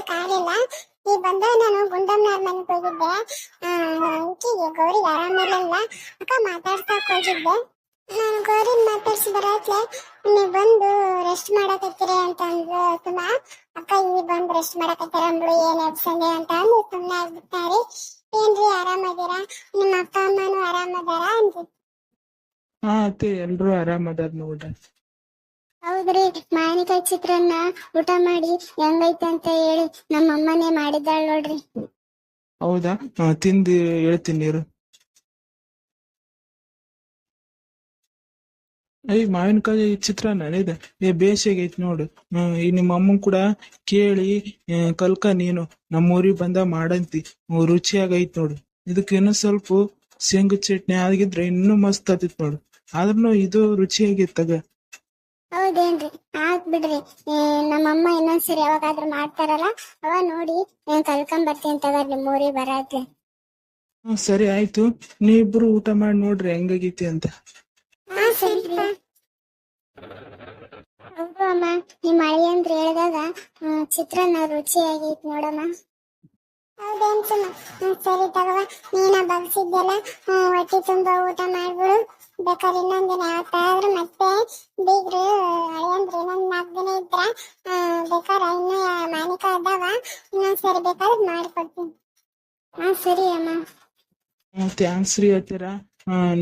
ತೋರ್ಸಕ್ ಆಗ್ಲಿಲ್ಲ ಈ ಬಂದ ನಾನು ಗುಂಡಮ್ಮನವ್ರ ಮನೆಗೆ ಹೋಗಿದ್ದೆ. ಅಂಕಿಗೆ ಗೌರಿ ಆರಾಮಿರಲಿಲ್ಲ ಅಕ್ಕ ಮಾತಾಡ್ತಾ ಹೋಗಿದ್ದೆ ನಾನು ಗೌರಿ ಮಾತಾಡ್ಸಿ ಬರತ್ಲೆ ನೀವು ಬಂದು ರೆಸ್ಟ್ ಮಾಡಕತ್ತೀರಿ ಅಂತ ಅಂದ್ಲು ಸುಮಾ. ಅಕ್ಕ, ಇಲ್ಲಿ ಬಂದು ರೆಸ್ಟ್ ಮಾಡಕತ್ತೀರ ಅಂದ್ಳು ಏನ್ ಎಬ್ಸಂದೆ ಅಂತ ಅಂದು ಸುಮ್ಮನೆ ಆಗ್ಬಿಟ್ಟಾರಿ ಏನ್ರಿ, ಆರಾಮದೀರಾ? ನಿಮ್ಮ ಅಪ್ಪ, ಅಮ್ಮನೂ ಆರಾಮದಾರ? ಅಂದ್ರಿ ಹಾ, ಅತ್ತೆ, ಎಲ್ರು ಆರಾಮದಾರ ನೋಡ್ರಿ ಹೌದ್ರಿ ಮಾವಿನಕಾಯಿ ಚಿತ್ರಾನ್ನ ಊಟ ಮಾಡಿ ಹೆಂಗೈತೆ ಅಂತ ಹೇಳಿ ನಮ್ಮ ಮಾಡಿದ್ದಾಳ ನೋಡ್ರಿ. ಹೌದಾ? ತಿಂದು ಹೇಳ್ತೀನಿ ನೀರು. ಐ ಮಾವಿನಕಾಯಿ ಚಿತ್ರಾನ್ನ ಇದೆ ಏ ಬೇಸಿಗೆ ನೋಡು. ಈ ನಿಮ್ಮ ಅಮ್ಮನ್ ಕೂಡ ಕೇಳಿ ಕಲ್ಕ ನೀನು. ನಮ್ಮೂರಿಗೆ ಬಂದ ಮಾಡಂತಿ. ಹ್ಮ್, ರುಚಿಯಾಗೈತ್ ನೋಡು. ಇದಕ್ಕೆ ಇನ್ನೂ ಸ್ವಲ್ಪ ಶೇಂಗ ಚಟ್ನಿ ಆಗಿದ್ರೆ ಇನ್ನೂ ಮಸ್ತ್ ಆತಿತ್ ನೋಡು. ಆದ್ರೂ ಇದು ರುಚಿಯಾಗಿತ್ತಗ. ಹೌದೇನ್ರಿ? ಆತ್ ಬಿಡ್ರಿ. ಅಮ್ಮ ನಮ್ಮಮ್ಮ ಇನ್ನೊಂದ್ಸರಿ ಯಾವಾಗಾದ್ರೂ ಮಾಡ್ತಾರಲ್ಲ ಅವ ನೋಡಿ ನೀನ್ ಕಲ್ಕೊಂಡ್ ಬರ್ತೀನಿ ತಗೋರಿ ನಿಮ್ ಊರಿಗೆ ಹ್ಮ್, ಸರಿ ಆಯ್ತು. ನೀವಿಬ್ರು ಊಟ ಮಾಡಿ ನೋಡ್ರಿ ಹೆಂಗಾಗೈತಿ ಅಂತ. ಹಾ ಹೌದು ಅಮ್ಮ. ನಿಮ್ ಅಂದ್ರೆ ಹೇಳಿದಾಗ ಚಿತ್ರಾನ್ನ ರುಚಿಯಾಗೈತಿ ನೋಡಮ್ಮ. ಹೌದೇನ್ ಸುಮ ಸರಿ ತಗವ ನೀನ ಬಗ್ಸಿದ್ದೆಲ್ಲ ಹೊಟ್ಟೆ ತುಂಬಾ ಊಟ ಮಾಡ್ಬಿಡು. ಬೇಕಾದ್ರೆ ಇನ್ನೊಂದಿನ ಯಾವತ್ತಾದ್ರೂ ಮತ್ತೆ ಬೀಗ್ರು ಅಳಿಯಂದ್ರ ಇನ್ನೊಂದ್ ನಾಲ್ಕು ದಿನ ಇದ್ರ ಆ, ಬೇಕಾದ್ರೆ ಇನ್ನ ಮಾನಿಕ ಅದಾವ. ಇನ್ನೊಂದ್ಸರಿ ಬೇಕಾದ್ರೆ ಮಾಡ್ಕೊಡ್ತೀನಿ. ಹಾ ಸರಿ ಅಮ್ಮ. ಥ್ಯಾಂಕ್ಸ್ ರೀ ಅತ್ತೀರ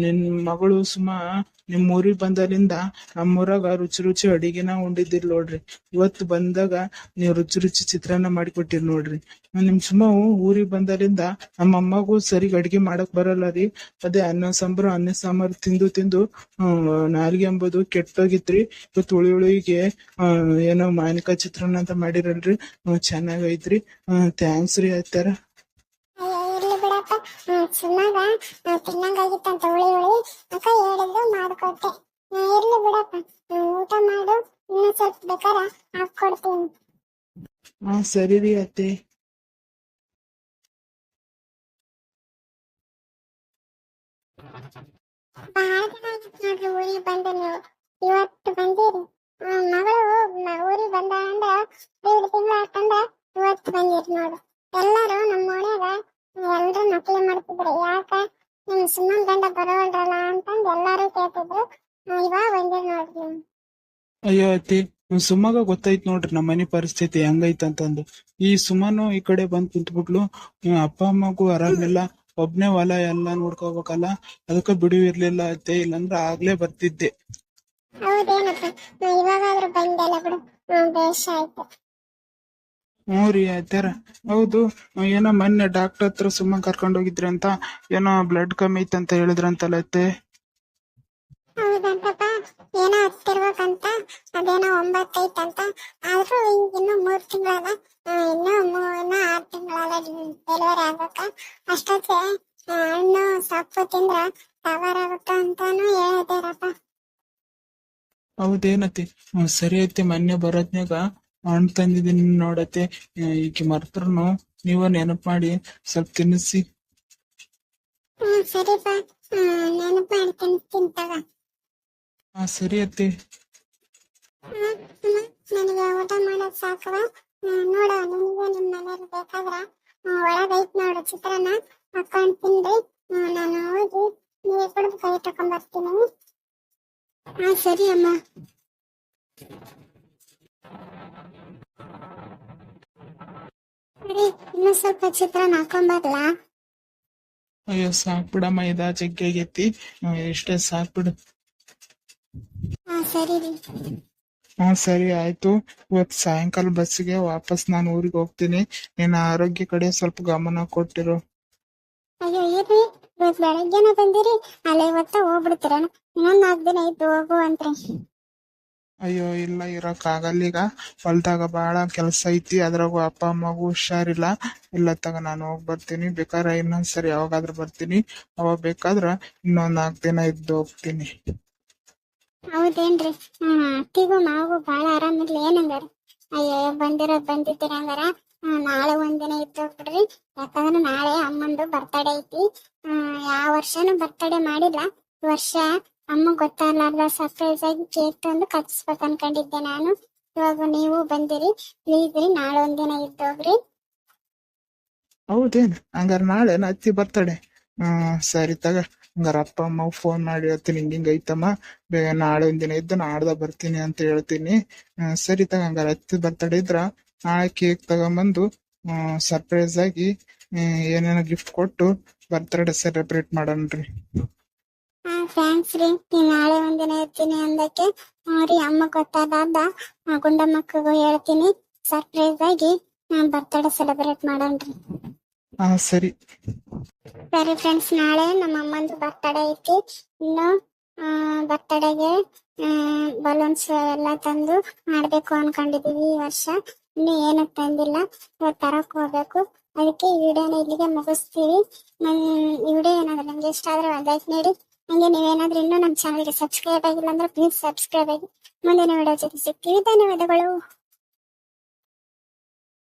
ನಿನ್ ಮಗಳು ಸುಮಾ ನಿಮ್ ಊರಿಗ್ ಬಂದಲಿಂದ ನಮ್ಮೂರಾಗ ರುಚಿ ರುಚಿ ಅಡಿಗೆನ ಉಂಡಿದ್ದಿರ್ ನೋಡ್ರಿ. ಇವತ್ತು ಬಂದಾಗ ನೀವ್ ರುಚಿ ರುಚಿ ಚಿತ್ರಾನ್ನ ಮಾಡಿಕೊಟ್ಟಿರ್ ನೋಡ್ರಿ. ನಿಮ್ ಸುಮ ಊರಿಗ್ ಬಂದಲಿಂದ ನಮ್ಮ ಅಮ್ಮಗೂ ಸರಿಗ್ ಅಡಿಗೆ ಮಾಡಕ್ ಬರಲ್ಲ ರೀ. ಅದೇ ಅನ್ನ ಸಾಂಬಾರು ಅನ್ನ ಸಾಂಬಾರು ತಿಂದು ತಿಂದು ನಾಲ್ಗೆ ಎಂಬುದು ಕೆಟ್ಟೋಗಿತ್ರಿ. ಇವತ್ತು ಉಳಿ ಉಳಿಗೆ ಏನೋ ಮಾವಿನಕಾಯಿ ಚಿತ್ರಾನ್ನ ಅಂತ ಮಾಡಿರಲ್ರಿ. ಚೆನ್ನಾಗೈತ್ರಿ. ಥ್ಯಾಂಕ್ಸ್ ರೀ ಅಯ್ಯೋ ಹ್ಮ್, ಸುಮ್ಮಾಗ ತಿನ್ನಂಗಾಗಿತ್ತಂತ ಹುಳಿ ಹುಳಿ. ಅಕ್ಕ ಹೇಳಿದ್ರು ಮಾಡ್ಕೊಟ್ಟೆ. ಇರ್ಲಿ ಬಿಡಪ್ಪ. ಊಟ ಮಾಡು. ಇನ್ನೂ ಸ್ವಲ್ಪ ಬೇಕಾರ ಹಾಕೊಡ್ತೀನಿ ಹಾ ಸರಿ ರೀ ಅತ್ತೆ. ಬಹಳ ದಿನ ಆಗಿತ್ತು ನೋಡ್ರಿ ಊರಿಗೆ ಬಂದು ನೀವು. ಇವತ್ತು ಬಂದಿರಿ. ಮಗಳು ಊರಿಗೆ ಬಂದ ಅಂದ ಎರಡು ತಿಂಗಳು ಆತಂದ್ರ ಇವತ್ತು ಬಂದಿರಿ ನೋಡು. ಎಲ್ಲರೂ ನಮ್ಮ ಓಣ್ಯಾಗ ಎಲ್ರು ನಕಲಿ ಮಾಡ್ತಿದ್ರು ಯಾಕ? ನಿಮ್ ಸುಮ್ಮನ್ ಗಂಡ ಬರೋಲ್ರಲ್ಲ ಅಂತಂದ್ ಎಲ್ಲಾರು ಕೇಳ್ತಿದ್ರು. ಇವಾಗ ಒಂದೇ ನೋಡ್ರಿ. ಅಯ್ಯೋ ಅತ್ತಿ ಸುಮ್ಮಗ ಗೊತ್ತಾಯ್ತು ನೋಡ್ರಿ ನಮ್ಮ ಮನೆ ಪರಿಸ್ಥಿತಿ ಹೆಂಗೈತೆ ಅಂತಂದು. ಈ ಸುಮನು ಈ ಕಡೆ ಬಂದ್ ಕುಂತ್ಬಿಟ್ಲು. ಅಪ್ಪ ಅಮ್ಮಗೂ ಆರಾಮಿಲ್ಲ. ಒಬ್ನೇ ಹೊಲ ಎಲ್ಲ ನೋಡ್ಕೋಬೇಕಲ್ಲ. ಅದಕ್ಕ ಬಿಡುವು ಇರ್ಲಿಲ್ಲ ಅತ್ತೆ ಇಲ್ಲಂದ್ರ ಆಗ್ಲೇ ಬರ್ತಿದ್ದೆ. ಹೌದೇನಪ್ಪ? ಇವಾಗಾದ್ರೂ ಬಂದೆಲ್ಲ ಬಿಡು. ಬೇಷ್ ಆಯ್ತು. ಹ್ಞೂ ರೀ ಅತ್ಯಾರ ಹೌದು ಏನೋ ಮೊನ್ನೆ ಡಾಕ್ಟರ್ ಹತ್ರ ಸುಮ್ಮನೆ ಕರ್ಕೊಂಡ್ ಹೋಗಿದ್ರಿ ಅಂತ ಏನೋ ಬ್ಲಡ್ ಕಮ್ಮಿ ಐತಂತ ಹೇಳಿದ್ರಂತಲ್ಲ ಅತ್ತೆ. ಹೌದಂತಪ್ಪ ಏನೋ ಹತ್ತಿರ್ಬೇಕಂತ ಅದೇನೋ ಒಂಬತ್ತೈತಂತ ಆದ್ರೂ ಇನ್ನು ಮೂರ್ ತಿಂಗಳದ ಇನ್ನು ಮೂ- ಇನ್ನು ಆರ್ ತಿಂಗಳದ ಡೆಲಿವರಿ ಆಗಕ್ಕ ಅಷ್ಟೊತ್ತಿಗೆ ಆ, ಹಣ್ಣು ಸೊಪ್ಪು ತಿಂದ್ರ ಕವರ್ ಆಗುತ್ತ ಅಂತಾನು ಹೇಳಿದಾರಪ್ಪ ಹೌದೇನತಿ ಸರಿ ಐತಿ ಮೊನ್ನೆ ಬರೋದ್ನಾಗ ಹಣ್ಣು ತಂದಿದ್ದೀನಿ ನೋಡತ್ತೆ. ಈಕೆ ಮರ್ತ್ರನು ನೀವ ನೆನಪು ಮಾಡಿ ಸ್ವಲ್ಪ ತಿನ್ನಿಸಿ. ಹ್ಮ್ ಸರಿಪಾ ನೆನಪು ಹಾ ಸರಿ ಅತ್ತೆ. ನನಗೆ ಊಟ ಮಾಡೋದ್ ಸಾಕವ ಹ್ಮ್, ನೋಡು ಬೇಕಾದ್ರ ಹ್ಮ್, ಒಳಗೈತ್ ನೋಡು ಚಿತ್ರಾನ್ನ. ಹಾಕೊಂಡ್ ತಿನ್ರಿ. ನಾನು ಹೋಗಿ ನೀರು ಕುಡಿದು ಕೈ ತಕೊಂಡ್ ಬರ್ತೀನಿ. ಹಾ ಸರಿ ಅಮ್ಮ. ಸರಿ ಇನ್ನೊಂದ್ ಸ್ವಲ್ಪ ಚಿತ್ರಾನ್ನ ಹಾಕೊಂಬರ್ಲಾ ಅಯ್ಯೋ ಸಾಕ್ ಬಿಡಮ್ಮ ಇದ ಜಗ್ಗಿ ಆಗೈತಿ ಇಷ್ಟೇ ಸಾಕ್ ಬಿಡು ಹಾ ಸರಿ ರೀ. ಸರಿ ಆಯ್ತು. ಇವತ್ ಸಾಯಂಕಾಲ ಬಸ್ಸಿಗೆ ವಾಪಸ್ ನಾನು ಊರಿಗೆ ಹೋಗ್ತೀನಿ. ನಿನ್ನ ಆರೋಗ್ಯ ಕಡೆ ಸ್ವಲ್ಪ ಗಮನ ಕೊಟ್ಟಿರು. ಅಯ್ಯೋ ಏನ್ರಿ ಇವತ್ ಬೆಳಗ್ಗೆನ ಬಂದಿರಿ. ಅಲ್ಲೇ ಇವತ್ತ ಹೋಗ್ಬಿಡ್ತೀರ ಇನ್ನೊಂದ್ ನಾಲ್ಕು ದಿನ ಇದ್ದು ಹೋಗುವಂತ್ರಿ ಅಯ್ಯೋ ಇಲ್ಲ ಇರಕ್ ಆಗಲ್ಲ. ಈಗ ಹೊಲ್ದಾಗ ಬಹಳ ಕೆಲಸ ಐತಿ ಅದ್ರಾಗು ಅಪ್ಪ ಅಮ್ಮಗೂ ಹುಷಾರಿಲ್ಲ. ಇಲ್ಲ ತಗ ನಾನು ಹೋಗ್ ಬರ್ತೀನಿ. ಬೇಕಾದ್ರೆ ಇನ್ನೊಂದ್ಸರಿ ಯಾವಾಗಾದ್ರೂ ಬರ್ತೀನಿ. ಅವಾಗ ಬೇಕಾದ್ರ ಇನ್ನೊಂದ್ ನಾಲ್ಕು ದಿನ ಇದ್ದು ಹೋಗ್ತೀನಿ. ಹೌದೇನ್ರಿ? ಹ್ಮ್ ಅತ್ತಿಗೂ ಮಾವು ಬಾಳ ಆರಾಮಿರ್ಲಿ ಏನಂಗಾರ? ಅಯ್ಯೋ ಬಂದಿರೋದ್ ಬಂದಿದ್ದೀರಿ ಹ್ಮ್, ನಾಳೆ ಒಂದಿನ ಇದ್ದು ಹೋಗ್ಬಿಡ್ರಿ. ಯಾಕಂದ್ರೆ ನಾಳೆ ಅಮ್ಮಂದು ಬರ್ತಡೇ ಐತಿ. ಹ್ಮ್ ಯಾವ ವರ್ಷನು ಬರ್ತಡೇ ಮಾಡಿಲ್ಲ. ವರ್ಷ ಅಮ್ಮ ಗೊತ್ತಾಗ್ಲಾರ್ದ ಸರ್ಪ್ರೈಸ್ ಆಗಿ ಕೇಕ್ ತಂದು ಕಟ್ಸ್ಬೇಕು ಅನ್ಕೊಂಡಿದ್ದೆ ನಾನು. ಇವಾಗ ನೀವು ಬಂದಿರಿ ಪ್ಲೀಸ್ ರೀ ನಾಳೆ ಒಂದಿನ ಇದ್ದೋಗ್ರಿ ಹೌದೇನ್? ಹಂಗಾರ ನಾಳೆ ಅತ್ತಿ ಬರ್ತಡೆ. ಹ್ಮ್, ಸರಿ ತಗ. ಹಂಗಾರ ಅಪ್ಪ, ಅಮ್ಮ ಫೋನ್ ಮಾಡಿ ಹೇಳ್ತೀನಿ, ಹಿಂಗ ಹಿಂಗ ಐತಮ್ಮ. ಬೇಗ ನಾಳೆ ಒಂದಿನ ಇದ್ದು ನಾಡ್ದ ಬರ್ತೀನಿ ಅಂತ ಹೇಳ್ತೀನಿ. ಸರಿ ತಗ, ಹಂಗಾರ ಅತ್ತಿ ಬರ್ತಡೆ ಇದ್ರ ನಾಳೆ ಕೇಕ್ ತಗೊಂಬಂದು ಸರ್ಪ್ರೈಸ್ ಆಗಿ ಏನೇನೋ ಗಿಫ್ಟ್ ಕೊಟ್ಟು ಬರ್ತಡೆ ಸೆಲೆಬ್ರೇಟ್ ಮಾಡೋಣ್ರಿ. ಥ್ಯಾಂಕ್ಸ್ ರೀ. ನಾಳೆ ಒಂದಿನ ಇರ್ತೀನಿ ಅಂದಕ್ಕೆ. ಅಮ್ಮ ರೀ ಅಮ್ಮ ಗುಂಡ ಗುಂಡಮ್ಮಕ್ಕಗೂ ಹೇಳ್ತೀನಿ. ಸರ್ಪ್ರೈಸ್ ಆಗಿ ಬರ್ತಡೇ ಸೆಲೆಬ್ರೇಟ್ ಮಾಡೋಣ್ರಿ ಹಾ ಸರಿ. ಸರಿ ಫ್ರೆಂಡ್ಸ್ ನಾಳೆ ನಮ್ಮ ಅಮ್ಮಂದು ಬರ್ತಡೇ ಐತಿ. ಇನ್ನು ಬರ್ತಡೇಗೆ ಬಲೂನ್ಸ್ ಎಲ್ಲ ತಂದು ಮಾಡ್ಬೇಕು ಅನ್ಕೊಂಡಿದೀವಿ ಈ ವರ್ಷ. ಇನ್ನು ಏನು ತಂದಿಲ್ಲ. ತರಕ್ ಹೋಗ್ಬೇಕು. ಅದಕ್ಕೆ ಈ ವಿಡಿಯೋನ ಇಲ್ಲಿಗೆ ಮುಗಿಸ್ತೀವಿ. ಈ ವಿಡಿಯೋ ಏನಾದ್ರು ನಿಮ್ಗೆ ಇಷ್ಟ ಆದ್ರೆ ಒಂದು ಲೈಕ್ ನೀಡಿ ಹಂಗೆ ನೀವೇನಾದ್ರೂ ಇನ್ನೂ ನಮ್ಮ ಚಾನಲ್ಗೆ ಸಬ್ಸ್ಕ್ರೈಬ್ ಆಗಿಲ್ಲ ಅಂದ್ರೆ ಪ್ಲೀಸ್ ಸಬ್ಸ್ಕ್ರೈಬ್ ಆಗಿ ಮುಂದಿನ ವಿಡಿಯೋ ಜೊತೆ ಸಿಗ್ತೀವಿ. ಧನ್ಯವಾದಗಳು.